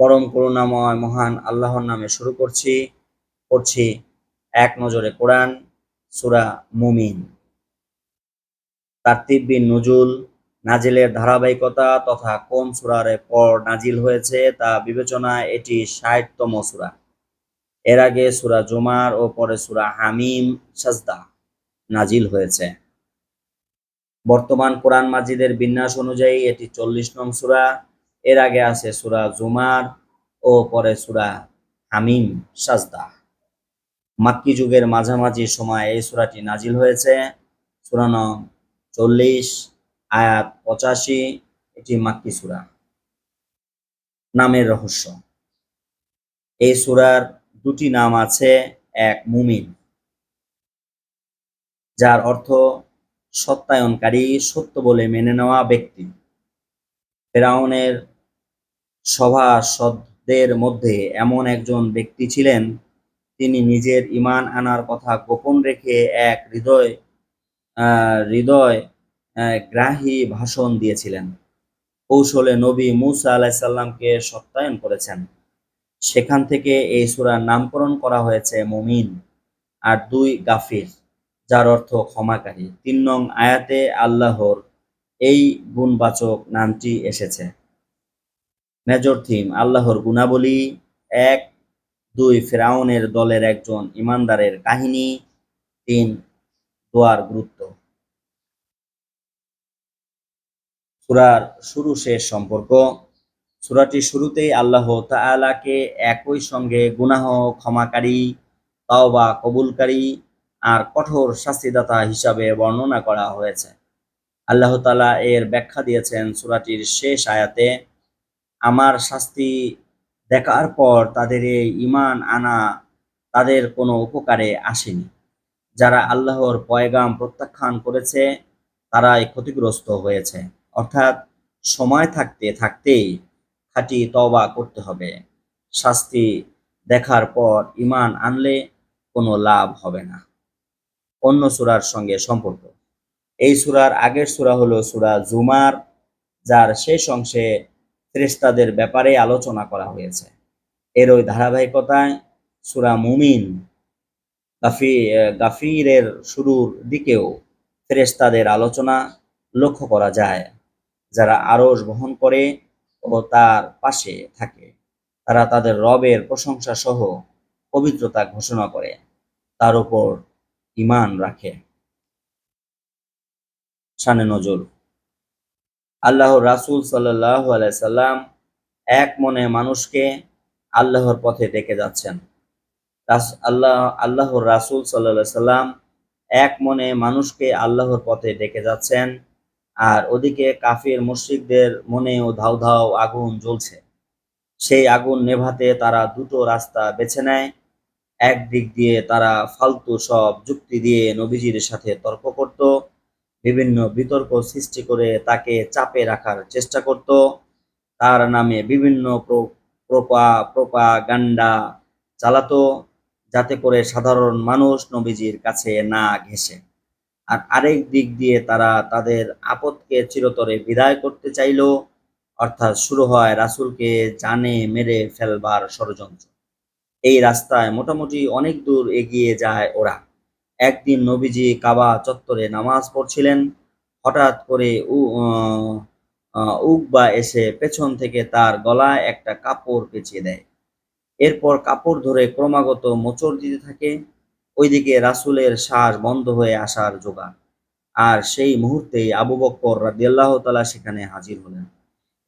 পরম করুণাময় মহান আল্লাহর নামে শুরু করছি, পড়ছি এক নজরে কোরআন, সুরা মুমিন। তারতিব বিন নজুল নাজিলের ধারাবাহিকতা তথা কোন সুরারে পর নাজিল হয়েছে তা বিবেচনায় এটি ষাটতম সুরা। এর আগে সুরা জুমার ও পরে সুরা হামিম সাজদা নাজিল হয়েছে। বর্তমান কোরআন মাজিদের বিন্যাস অনুযায়ী এটি চল্লিশ নং সুরা। এর আগে আছে সুরা জুমার ও পরে সুরা হামিম, সাজদা। মাক্কি যুগের মাঝামাঝি সময় এই সুরাটি নাজিল হয়েছে। সুরা নং চল্লিশ, আয়াত পঁচাশি, এটি মাক্কি সুরা। নামের রহস্য। এই সুরার দুটি নাম আছে, এক মুমিন, যার অর্থ সত্যায়নকারী, সত্য বলে মেনে নেওয়া ব্যক্তি। ফেরাউনের সভাসদদের মধ্যে এমন একজন ব্যক্তি ছিলেন, তিনি নিজের ইমান আনার কথা গোপন রেখে এক হৃদয় হৃদয় গ্রাহী ভাষণ দিয়েছিলেন। কৌশলে নবী মুসা আলাহিসাল্লামকে সত্যায়ন করেছেন। সেখান থেকে এই সূরার নামকরণ করা হয়েছে মুমিন আর দুই গাফির, যার অর্থ ক্ষমাকারী। তিন নং আয়াতে আল্লাহর এই গুণবাচক নামটি এসেছে। মেজর থিম, আল্লাহর গুণাবলী, এক, দুই, ফেরাউনের দলের একজন ইমানদারের কাহিনী, তিন, দোয়ার গুরুত্ব। সুরার শুরু শেষ সম্পর্ক। সূরাটি শুরুতেই আল্লাহ তাআলাকে একই সঙ্গে গুনাহ, ক্ষমাকারী, তাওবা কবুলকারী আর কঠোর শাস্তিদাতা হিসাবে বর্ণনা করা হয়েছে। আল্লাহ তাআলা এর ব্যাখ্যা দিয়েছেন সূরাটির শেষ আয়াতে আমার শাস্তি দেখার পর তাদের এই ইমান আনা তাদের কোনো উপকারে আসেনি। যারা আল্লাহর পয়গাম প্রত্যাখ্যান করেছে, তারাই ক্ষতিগ্রস্ত হয়েছে। অর্থাৎ সময় থাকতে থাকতেই খাঁটি তবা করতে হবে। শাস্তি দেখার পর ইমান আনলে কোনো লাভ হবে না। অন্য সূরার সঙ্গে সম্পর্ক। এই সূরার আগের সূরা হলো সূরা জুমার, যার শেষ অংশে ফেরেশতাদের ব্যাপারে আলোচনা করা হয়েছে। এর ওই ধারাবাহিকতায় সূরা মুমিন গাফি গাফিরের শুরুর দিকেও ফেরেশতাদের আলোচনা লক্ষ্য করা যায়। যারা আরশ বহন করে ও তার পাশে থাকে, তারা তাদের রবের প্রশংসা সহ পবিত্রতা ঘোষণা করে, তার উপর ঈমান রাখে। শানে নজর আল্লাহর রাসূল আলাইহি সাল্লাম এক মনে মানুষকে আল্লাহর পথে ডেকে যাচ্ছেন। আল্লাহ আল্লাহর রাসুল সাল্লাল্লাহু সাল্লাম এক মনে মানুষকে আল্লাহর পথে ডেকে যাচ্ছেন আর ওদিকে কাফির মুশরিকদের মনেও ধাউ ধাও আগুন জ্বলছে। সেই আগুন নেভাতে তারা দুটো রাস্তা বেছে নেয়। এক দিক দিয়ে তারা ফালতু সব যুক্তি দিয়ে নবীজির সাথে তর্ক করত বিভিন্ন বিতর্ক সৃষ্টি করে তাকে চাপে রাখার চেষ্টা করত। তার নামে বিভিন্ন প্র- প্রপা, প্রপাগান্ডা চালাতো যাতে করে সাধারণ মানুষ নবীজির কাছে না ঘেঁষে। আর আরেক দিক দিয়ে তারা তাদের আপদকে চিরতরে বিদায় করতে চাইল, অর্থাৎ শুরু হয় রাসুলকে জানে মেরে ফেলবার ষড়যন্ত্র। এই রাস্তায় মোটামুটি অনেক দূর এগিয়ে যায় ওরা। একদিন নবীজি কাবা চত্বরে নামাজ পড়ছিলেন। হঠাৎ করে উকবা এসে পেছন থেকে তার গলায় একটা কাপড় পেঁচিয়ে দেয়। এরপর কাপড় ধরে ক্রমাগত মোচড় দিতে থাকে। ওইদিকে রাসুলের শ্বাস বন্ধ হয়ে আসার জোগাড় আর সেই মুহূর্তেই আবু বক্কর রাদিয়াল্লাহু তাআলা সেখানে হাজির হলেন।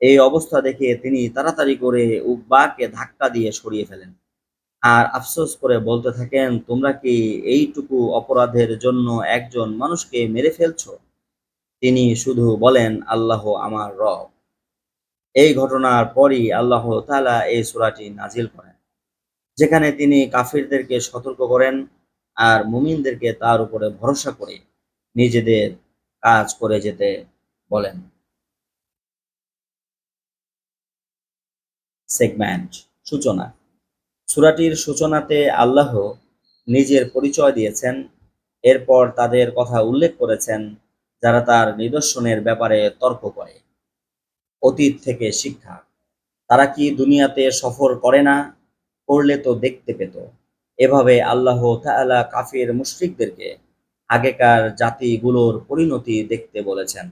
এই অবস্থা দেখে তিনি তাড়াতাড়ি করে উকবাকে ধাক্কা দিয়ে সরিয়ে ফেলেন। আর আফসোস করে বলতে থাকেন, তোমরা কি এইটুকু অপরাধের জন্য একজন মানুষকে মেরে ফেলছো? তিনি শুধু বলেন, আল্লাহ আমার রব। এই ঘটনার পরই আল্লাহ তালা এই সূরাটি নাজিল করেন, যেখানে তিনি কাফিরদেরকে সতর্ক করেন আর মুমিনদেরকে তার উপরে ভরসা করে নিজেদের কাজ করে যেতে বলেন। সেগমেন্ট, সূচনা। সূরাটির সূচনাতে আল্লাহ নিজের পরিচয় দিয়েছেন, এরপর তাদের কথা উল্লেখ করেছেন, যারা তার নিদর্শনের ব্যাপারে তর্ক করে, অতীত থেকে শিক্ষা। তারা কি দুনিয়াতে সফর করে না? করলে তো দেখতে পেত। এভাবে আল্লাহ তাআলা কাফির মুশরিকদেরকে আগেকার জাতিগুলোর পরিণতি দেখতে বলেছেন।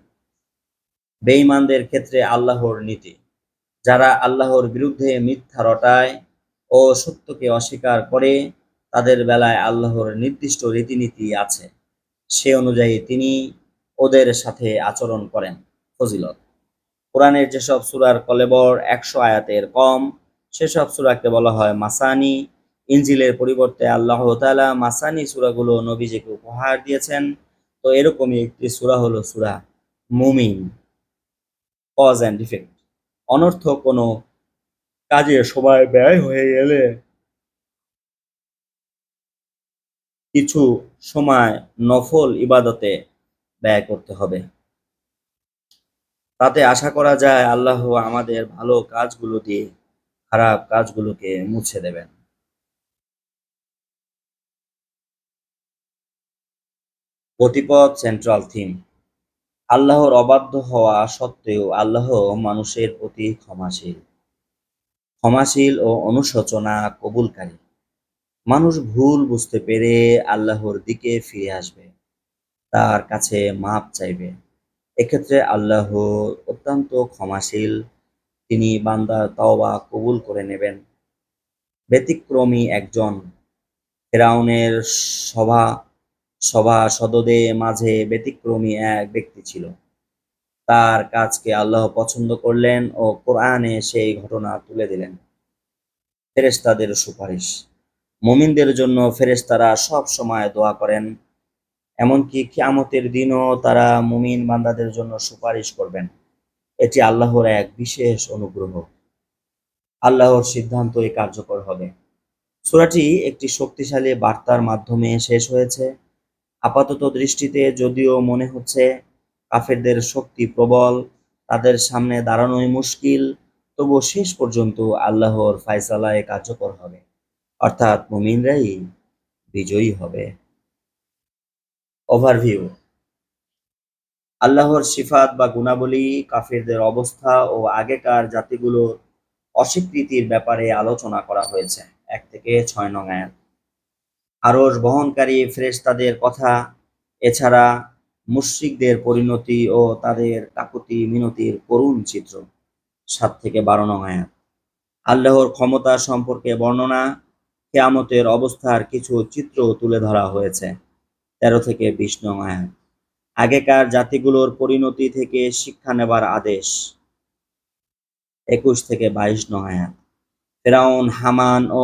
বেঈমানদের ক্ষেত্রে আল্লাহর নীতি। যারা আল্লাহর বিরুদ্ধে মিথ্যা রটায় ও সত্যকে অস্বীকার করে, তাদের বেলায় আল্লাহর নির্দিষ্ট রীতিনীতি আছে। সে অনুযায়ী তিনি ওদের সাথে আচরণ করেন ফজিলত। কোরআনের যেসব সুরার কলেবর একশো আয়াতের কম, সেসব সুরাকে বলা হয় মাসানি। ইঞ্জিলের পরিবর্তে আল্লাহ তাআলা মাসানি সুরাগুলো নবীজিকে উপহার দিয়েছেন। তো এরকমই একটি সুরা হলো সুরা মুমিন। কজ অ্যান্ড ইফেক্ট অনর্থ কোনো কাজে সময় ব্যয় হয়ে গেলে কিছু সময় নফল ইবাদতে ব্যয় করতে হবে। তাতে আশা করা যায় আল্লাহ আমাদের ভালো কাজগুলো দিয়ে খারাপ কাজগুলোকে মুছে দেবেন। গতিপথ সেন্ট্রাল থিম আল্লাহর অবাধ্য হওয়া সত্ত্বেও আল্লাহ মানুষের প্রতি ক্ষমাশীল। ক্ষমাশীল ও অনুশোচনা কবুলকারী। মানুষ ভুল বুঝতে পেরে আল্লাহর দিকে ফিরে আসবে, তার কাছে মাপ চাইবে। এক্ষেত্রে আল্লাহ অত্যন্ত ক্ষমাশীল, তিনি বান্দার তওবা কবুল করে নেবেন। ব্যতিক্রমী একজন, ফেরাউনের সভা সভা সদদে মাঝে ব্যতিক্রমী এক ব্যক্তি ছিল। তার কাজকে আল্লাহ পছন্দ করলেন ও কোরআনে সেই ঘটনা তুলে দিলেন। ফেরেশতাদের সুপারিশ। মুমিনদের জন্য ফেরেশতারা সব সময় দোয়া করেন, এমনকি কিয়ামতের দিনও তারা মুমিন বান্দাদের জন্য সুপারিশ করবেন। এটি আল্লাহর এক বিশেষ অনুগ্রহ। আল্লাহর সিদ্ধান্ত সিদ্ধান্তই কার্যকর হবে। সূরাটি একটি শক্তিশালী বার্তার মাধ্যমে শেষ হয়েছে। আপাতত দৃষ্টিতে যদিও মনে হচ্ছে কাফেরদের শক্তি প্রবল, তাদের সামনে দাঁড়ানোই মুশকিল তবু শেষ পর্যন্ত আল্লাহর ফায়সালায় কার্যকর হবে। অর্থাৎ মুমিনরাই বিজয়ী হবে। ওভারভিউ আল্লাহর সিফাত বা গুণাবলী, কাফিরদের অবস্থা ও আগেকার জাতিগুলোর অস্বীকৃতির ব্যাপারে আলোচনা করা হয়েছে। এক থেকে ছয় নং আয়াত। আরস বহনকারী ফ্রেশ তাদের কথা, এছাড়া মুশরিকদের পরিণতি ও তাদের কাকুতি মিনতির করুণ চিত্র। সাত থেকে বারো নং আয়াত। আল্লাহর ক্ষমতা সম্পর্কে বর্ণনা, কেয়ামতের অবস্থার কিছু চিত্র তুলে ধরা হয়েছে। তেরো থেকে বিশ নং আয়াত। আগেকার জাতিগুলোর পরিণতি থেকে শিক্ষা নেবার আদেশ। একুশ থেকে বাইশ নং আয়াত। ফেরাউন, হামান ও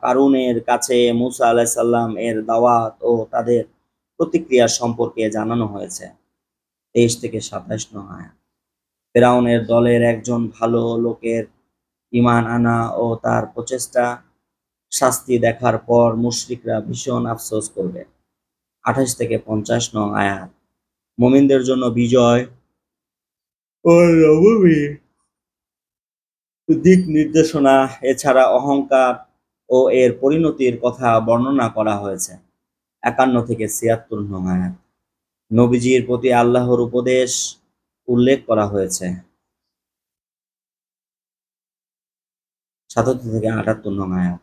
কারুনের কাছে মুসা আলাহিসাল্লাম এর দাওয়াত ও তাদের প্রতিক্রিয়া সম্পর্কে জানানো হয়েছে। তেইশ থেকে সাতাশ নং আয়াত ফেরাউনের দলের একজন ভালো লোকের ইমান আনা ও তার প্রচেষ্টা শাস্তি দেখার পর মুশরিকরা ভীষণ আফসোস করবে। আঠাশ থেকে পঞ্চাশ নং আয়াত মোমিনদের জন্য বিজয় দিক নির্দেশনা, এছাড়া অহংকার ও এর পরিণতির কথা বর্ণনা করা হয়েছে। একান্ন থেকে ছিয়াত্তর নং আয়াত। নবীজির প্রতি আল্লাহর উপদেশ উল্লেখ করা হয়েছে। সাতাত্তর থেকে আটাত্তর নং আয়াত।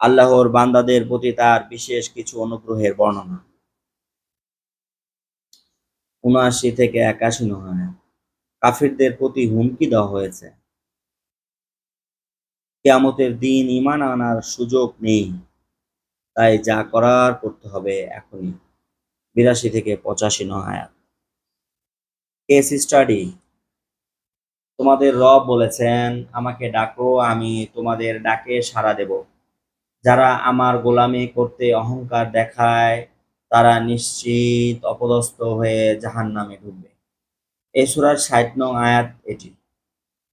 আল্লাহর বান্দাদের প্রতি তার বিশেষ কিছু অনুগ্রহের বর্ণনা। উনআশি থেকে একাশি নং আয়াত। কাফিরদের প্রতি হুমকি দেওয়া হয়েছে। কেয়ামতের দিন ইমান আনার সুযোগ নেই। তাই যা করার করতে হবে এখনই। বিরাশি থেকে পঁচাশি নং আয়াত কেস স্টাডি তোমাদের রব বলেছেন, আমাকে ডাকো, আমি তোমাদের ডাকে সাড়া দেব। যারা আমার গোলামি করতে অহংকার দেখায়, তারা নিশ্চিত অপদস্থ হয়ে জাহান নামে ঢুকবে। এই সুরার ষাট নং আয়াত এটি।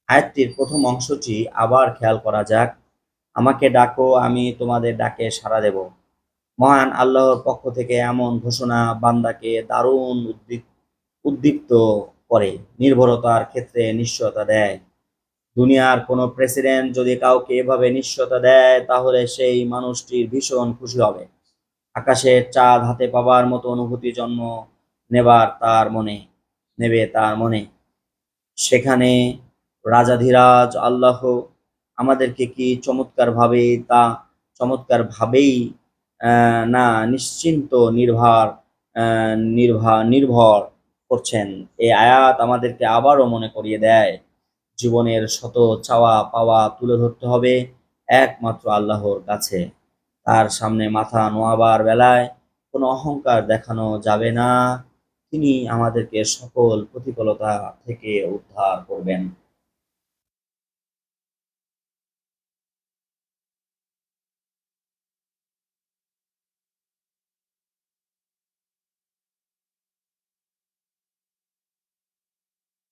আয়াতটির প্রথম অংশটি আবার খেয়াল করা যাক। আমাকে ডাকো, আমি তোমাদের ডাকে সাড়া দেব। মহান আল্লাহর পক্ষ থেকে এমন ঘোষণা বান্দাকে দারুণ উদ্দীপ্ত করে, নির্ভরতার ক্ষেত্রে নিশ্চয়তা দেয়। দুনিয়ার কোনো প্রেসিডেন্ট যদি কাউকে এভাবে নিশ্চয়তা দেয়, তাহলে সেই মানুষটির ভীষণ খুশি হবে। আকাশের চাঁদ হাতে পাবার মতো অনুভূতি জন্ম নেবার তার মনে, নেবে তার মনে। সেখানে রাজাধিরাজ আল্লাহ আমাদেরকে কি চমৎকার ভাবে তা চমৎকার ভাবেই না নিশ্চিন্ত, নির্ভর নির্ভর নির্ভর করছেন। এই আয়াত আমাদেরকে আবারও মনে করিয়ে দেয়, জীবনের শত চাওয়া পাওয়া তুলে ধরতে হবে একমাত্র আল্লাহর কাছে। তার সামনে মাথা নোয়াবার বেলায় কোনো অহংকার দেখানো যাবে না। তিনি আমাদেরকে সকল প্রতিকূলতা থেকে উদ্ধার করবেন।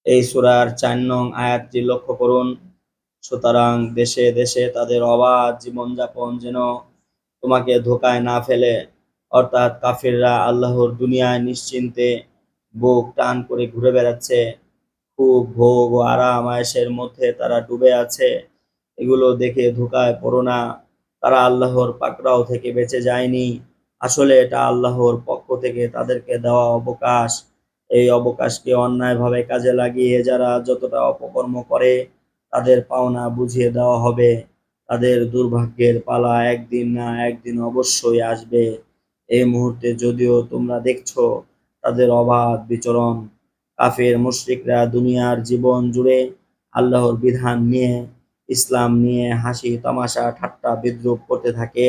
এই সুরার চার নং আয়াতটি লক্ষ্য করুন। সুতরাং দেশে দেশে তাদের অবাধ জীবনযাপন যেন তোমাকে ধোকায় না ফেলে। অর্থাৎ কাফিররা আল্লাহর দুনিয়ায় নিশ্চিন্তে বুক টান করে ঘুরে বেড়াচ্ছে। খুব ভোগ ও আরাম আয়েসের মধ্যে তারা ডুবে আছে। এগুলো দেখে ধোকায় পড়ো না। তারা আল্লাহর পাকড়াও থেকে বেঁচে যায়নি। আসলে এটা আল্লাহর পক্ষ থেকে তাদেরকে দেওয়া অবকাশ। এই অবকাশকে অন্যায়ভাবে কাজে লাগিয়ে যারা যতটা অপকর্ম করে, তাদের পাওনা বুঝিয়ে দেওয়া হবে। তাদের দুর্ভাগ্যের পালা একদিন না একদিন অবশ্যই আসবে। এই মুহূর্তে যদিও তোমরা দেখছ তাদের অবাধ বিচরণ, কাফের মুশ্রিকরা দুনিয়ার জীবন জুড়ে আল্লাহর বিধান নিয়ে, ইসলাম নিয়ে হাসি তামাশা, ঠাট্টা বিদ্রুপ করতে থাকে।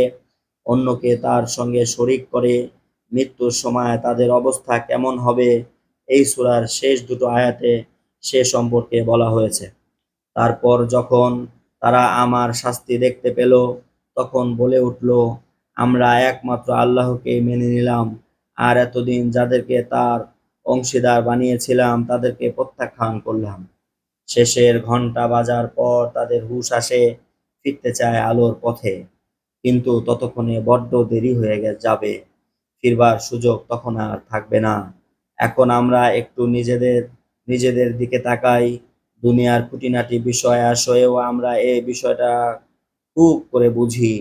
অন্যকে তার সঙ্গে শরিক করে, মৃত্যুর সময় তাদের অবস্থা কেমন হবে এই সুরার শেষ দুটো আয়াতে সে সম্পর্কে বলা হয়েছে। তারপর যখন তারা আমার শাস্তি দেখতে পেল, তখন বলে উঠল, আমরা একমাত্র আল্লাহকে মেনে নিলাম। আর এতদিন যাদেরকে তার অংশীদার বানিয়েছিলাম, তাদেরকে প্রত্যাখ্যান করলাম। শেষের ঘণ্টা বাজার পর তাদের হুশ আসে, ফিরতে চায় আলোর পথে। কিন্তু ততক্ষণে বড্ড দেরি হয়ে যাবে। ফিরবার সুযোগ তখন আর থাকবে না। এখন আমরা একটু নিজেদের নিজেদের দিকে তাকাই, দুনিয়ার খুঁটিনাটি বিষয় আসয়েও আমরা এই বিষয়টা খুব করে বুঝি।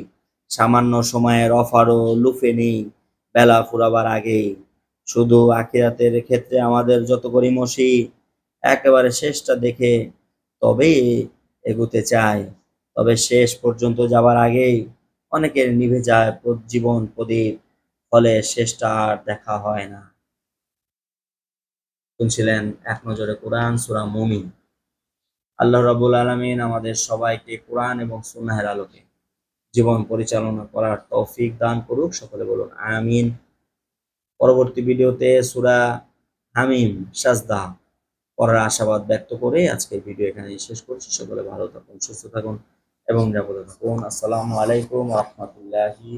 সামান্য সময়ের অফারও লুফে নেই, বেলা ফুরাবার আগেই। শুধু আখিরাতের ক্ষেত্রে আমাদের যত গরিমসি একেবারে শেষটা দেখে তবেই এগোতে চাই। তবে শেষ পর্যন্ত যাবার আগেই অনেকের নিভে যায় জীবন প্রদীপ, ফলে শেষটা আর দেখা হয় না। শুনছিলেন এক নজরে কোরআন, সুরা মুমিন। আল্লাহ রাবুল আলমিন আমাদের সবাইকে কোরআন এবং সুনাহের আলোকে জীবন পরিচালনা করার তৌফিক দান করুক। সকলে বলুন আমিন। পরবর্তী ভিডিওতে সুরা হামিম, সাজদা করার আশাবাদ ব্যক্ত করে আজকের ভিডিও এখানে শেষ করছি। সকলে ভালো থাকুন, সুস্থ থাকুন এবং নিরাপদে থাকুন। আসসালামু আলাইকুম রহমতুল্লাহি